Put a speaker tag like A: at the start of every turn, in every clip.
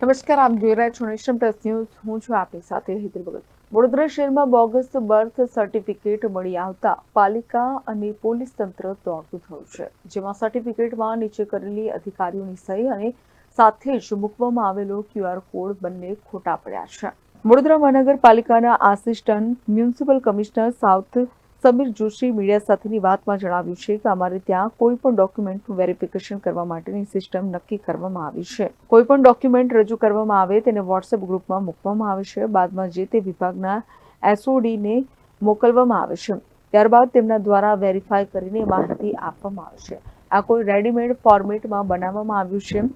A: નમસ્કાર, આપ જોઈ રહ્યા છો નેશન પ્લસ ન્યૂઝ. હું છું આપની સાથે હિતલ ભગત. વડોદરા શહેરમાં બોગસ બર્થ સર્ટિફિકેટ મળી આવતા પાલિકા અને પોલીસ તંત્ર દોડતું થયું છે, જેમાં સર્ટિફિકેટમાં નીચે કરેલી અધિકારીઓની સહી અને સાથે જ મૂકવામાં આવેલો ક્યુઆર કોડ બંને ખોટા પડ્યા છે. વડોદરા મહાનગરપાલિકાના assistant municipal commissioner south Sameer Joshi media સાથેની વાતમાં જણાવ્યું છે કે અમારે ત્યાં કોઈ પણ ડોક્યુમેન્ટનું વેરિફિકેશન કરવા માટેની સિસ્ટમ નક્કી કરવામાં આવી છે. કોઈ પણ ડોક્યુમેન્ટ રજૂ કરવામાં આવે તેને વોટ્સએપ ગ્રુપમાં મૂકવામાં આવે છે. બાદમાં જે તે વિભાગના એસઓડીને મોકલવામાં આવે છે. ત્યારબાદ તેમના દ્વારા વેરીફાઈ કરીને માહિતી આપવામાં આવે છે. આ કોઈ રેડીમેડ ફોર્મેટમાં બનાવવામાં આવ્યું છે.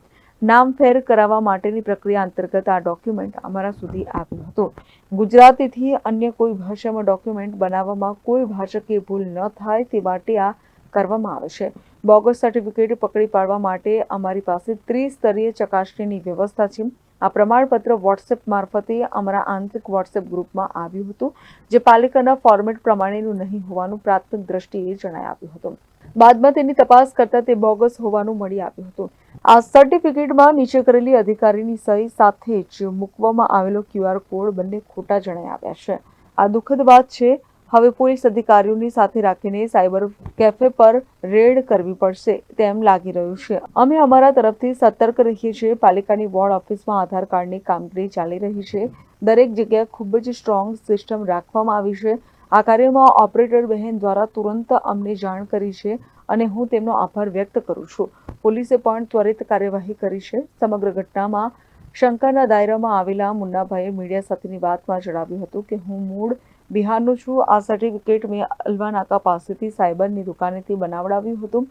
A: નામ ફેર કરાવવા માટેની પ્રક્રિયા અંતર્ગત આ ડોક્યુમેન્ટ અમારા સુધી આવ્યું હતું. ગુજરાતીથી અન્ય કોઈ ભાષામાં ડોક્યુમેન્ટ બનાવવામાં કોઈ ભાષાકીય ભૂલ ન થાય તે માટે આ કરવામાં આવે છે. બોગસ સર્ટિફિકેટ પકડી પાડવા માટે અમારી પાસે ત્રિસ્તરીય ચકાસણીની વ્યવસ્થા છે. આ પ્રમાણપત્ર વોટ્સએપ મારફતે અમારા આંતરિક વોટ્સએપ ગ્રુપમાં આવ્યું હતું, જે પાલિકાના ફોર્મેટ પ્રમાણેનું નહીં હોવાનું પ્રાથમિક દ્રષ્ટિએ જણાઈ આવ્યું હતું. બાદમાં તેની તપાસ કરતા તે બોગસ હોવાનું મળી આવ્યું હતું. આ સર્ટિફિકેટમાં નીચે કરેલી અધિકારીની સહી સાથે જ મૂકવામાં આવેલો ક્યુઆર કોડ બંને ખોટા જણાઈ આવ્યા છે. આ દુઃખદ વાત છે, હવે પોલીસ અધિકારીઓની સાથે રાખીને સાયબર કેફે પર રેડ કરવી પડશે તેમ લાગી રહ્યું છે. અમે અમારા તરફથી સતર્ક રહીએ છીએ, પાલિકાની વોર્ડ ઓફિસમાં આધાર કાર્ડની કામગીરી ચાલી રહી છે. દરેક જગ્યાએ ખૂબ જ સ્ટ્રોંગ સિસ્ટમ રાખવામાં આવી છે. આ કાર્યમાં ઓપરેટર બહેન દ્વારા તુરંત અમને જાણ કરી છે. અને હું તેમનો આભાર વ્યક્ત કરું છું. પોલીસે પણ ત્વરિત કાર્યવાહી કરી છે. સમગ્ર ઘટનામાં શંકાના દાયરામાં આવેલા મુન્નાભાઈએ મીડિયા સાથેની વાતમાં જણાવ્યું હતું કે, હું મૂળ બિહારનું છું. આ સર્ટિફિકેટ મેં અલવાનાકા પાસેથી સાયબરની દુકાનેથી બનાવડાવ્યું હતું.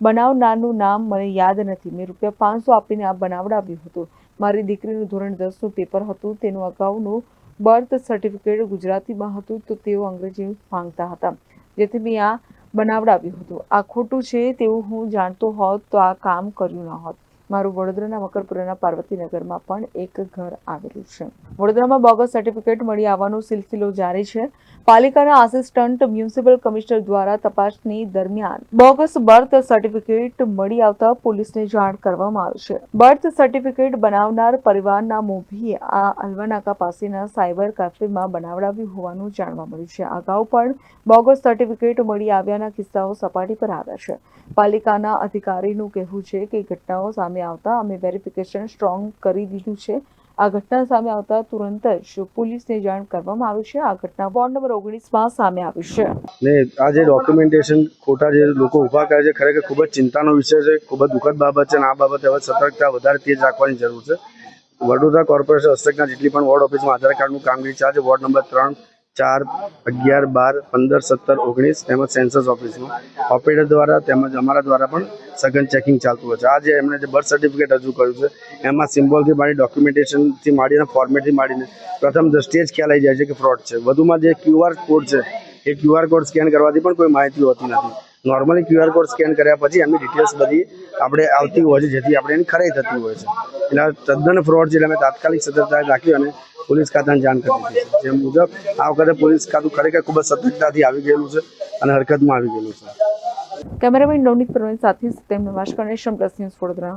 A: બનાવનારનું નામ મને યાદ નથી. મેં રૂપિયા પાંચસો આપીને આ બનાવડાવ્યું હતું. મારી દીકરીનું ધોરણ દસનું પેપર હતું. તેનું અગાઉનું બર્થ સર્ટિફિકેટ ગુજરાતીમાં હતું. તો તેઓ અંગ્રેજી માંગતા હતા. જેથી મેં આ બનાવડાવ્યું હતું. આ ખોટું છે તેવું હું જાણતો હોત તો આ કામ કર્યું ન હોત. મારું વડોદરાના મકરપુરાના પાર્વતીનગરમાં પણ એક ઘર આવેલું છે. વડોદરામાં બોગસ સર્ટિફિકેટ મળી આવવાનો સિલસિલો જારી છે. પાલિકાના આસિસ્ટન્ટ મ્યુનિસિપલ કમિશનર દ્વારા તપાસની દરમિયાન બોગસ બર્થ સર્ટિફિકેટ મળી આવતા પોલીસને જાણ કરવામાં આવી છે. બર્થ સર્ટિફિકેટ બનાવનાર પરિવારના મોભીએ આ અલવાનાકા પાસેના સાયબર કાફેમાં બનાવડાવ્યું હોવાનું જાણવા મળ્યું છે. અગાઉ પણ બોગસ સર્ટિફિકેટ મળી આવ્યાના કિસ્સાઓ સપાટી પર આવ્યા છે. પાલિકાના અધિકારીનું કહેવું છે કે ઘટનાઓ સામે આવતા અમે વેરિફિકેશન સ્ટ્રોંગ કરી દીધું છે. આ ઘટના સામે આવતા તુરંત જ પોલીસને જાણ કરવામાં આવી છે. આ ઘટના વોર્ડ નંબર ઓગણીસમાં સામે આવી છે.
B: ને આ જે ડોક્યુમેન્ટેશન ખોટા જે લોકો ઊભા કરે છે, ખરેખર ખૂબ જ ચિંતાનો વિષય છે, ખૂબ જ દુઃખદ બાબત છે અને આ બાબતે હવે સતર્કતા વધારે તેજ રાખવાની જરૂર છે. વડોદરા કોર્પોરેશન હસ્તકના જેટલી પણ વોર્ડ ઓફિસમાં આધાર કાર્ડનું કામગીરી ચાલે છે વોર્ડ નંબર ત્રણ ચાર, અગિયાર, બાર, પંદર, સત્તર, ઓગણીસ તેમજ સેન્સસ ઓફિસમાં. ઓપરેટર દ્વારા તેમજ અમારા દ્વારા પણ સઘન ચેકિંગ ચાલતું હોય છે. આ જે એમણે જે બર્થ સર્ટિફિકેટ રજૂ કર્યું છે, એમાં સિમ્બોલથી માંડી ડોક્યુમેન્ટેશનથી માંડીને ફોર્મેટથી માંડીને પ્રથમ દ્રષ્ટિએ જ ખ્યાલ આવી જાય છે કે ફ્રોડ છે. વધુમાં જે ક્યુઆર કોડ છે, એ ક્યુઆર કોડ સ્કેન કરવાથી પણ કોઈ માહિતી હોતી નથી. નોર્મલી ક્યુઆર કોડ સ્કેન કર્યા પછી એમની ડિટેલ્સ બધી આપણે આવતી હોય છે, જેથી આપણે એની ખરાઈ થતી હોય છે. એટલે તદ્દન ફ્રોડ છે એટલે અમે તાત્કાલિક સતર્કતા રાખી અને પોલીસ ખાતાને જાણ કરી દીધી જે મુજબ આ વખતે પોલીસ ખાતું ખરેખર ખૂબ જ સતર્કતાથી આવી ગયેલું છે અને હરકતમાં આવી ગયેલું છે.
A: કેમેરામેન નવનીત પ્રવીણ સાથે સત્યમ નમસ્કાર નેશન પ્લસ ન્યૂઝ વડોદરા.